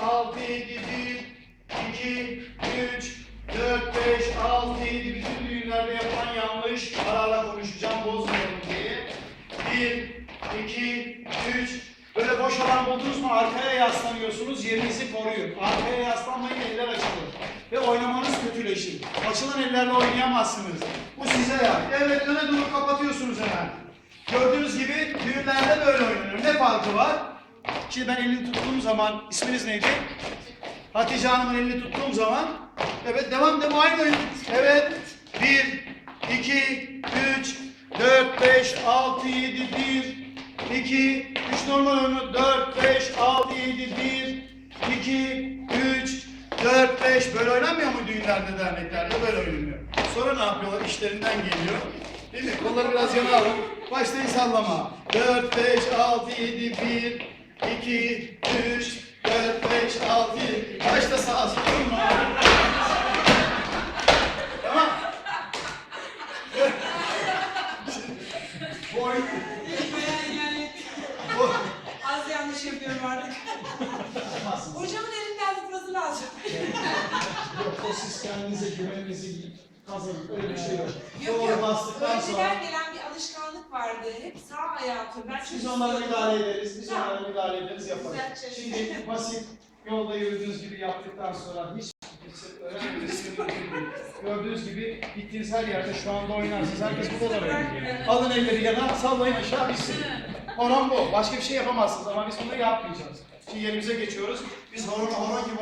6, 7, 1, 2, 3, 4, 5, 6, 7 bütün düğünlerde yapan yanlış. Ara ara konuşacağım bozmayalım diye. 1, 2, 3, böyle boş alan buldunuz mu arkaya yaslanıyorsunuz yerinizi koruyun. Arkaya yaslanmayın eller açılır. Ve oynamanız kötüleşir. Açılan ellerle oynayamazsınız. Bu size ya. Evet öne doğru kapatıyorsunuz hemen. Gördüğünüz gibi düğünlerde böyle oynanır. Ne farkı var? Şimdi ben elini tuttuğum zaman, isminiz neydi? Hatice Hanım'ın elini tuttuğum zaman, evet devam devam aynı oyun. Evet, 1, 2, 3, 4, 5, 6, 7, 1, 2, 3 normal oyunu, 4, 5, 6, 7, 1, 2, 3, 4, 5 böyle oynanmıyor mu düğünlerde, derneklerde? Böyle oynanıyor. Sonra ne yapıyorlar? İşlerinden geliyor. Değil mi? Kolları biraz yana alın. Başlayın sallama. 4, 5, 6, 7, 1, 2, 3, 4, 5, 6, 7. Başta sağa sola. Tamam. Bu oyun... Ben yani Bu... az yanlış yapıyorum artık. Hocamın elinden tutması lazım. Yok, o siz kendinize güveninizi kazanın. Öyle bir şey yok. Yok Doğru yok. bastıktan sonra... Önceden gelen vardı. Hep sağ ayağı. Ben Biz onlara müdahale ederiz, biz onlara müdahale ederiz, yaparız. Şimdi basit yolda yürüdüğünüz gibi yaptıktan sonra hiç. Gördüğünüz gibi gittiğiniz her yerde şu anda oynarsınız. Herkes burada da oynuyor. Alın elleri yana, sallayın aşağı bitsin. Horon bu. Başka bir şey yapamazsınız ama biz bunu yapmayacağız. Şimdi yerimize geçiyoruz. Biz horon, horon gibi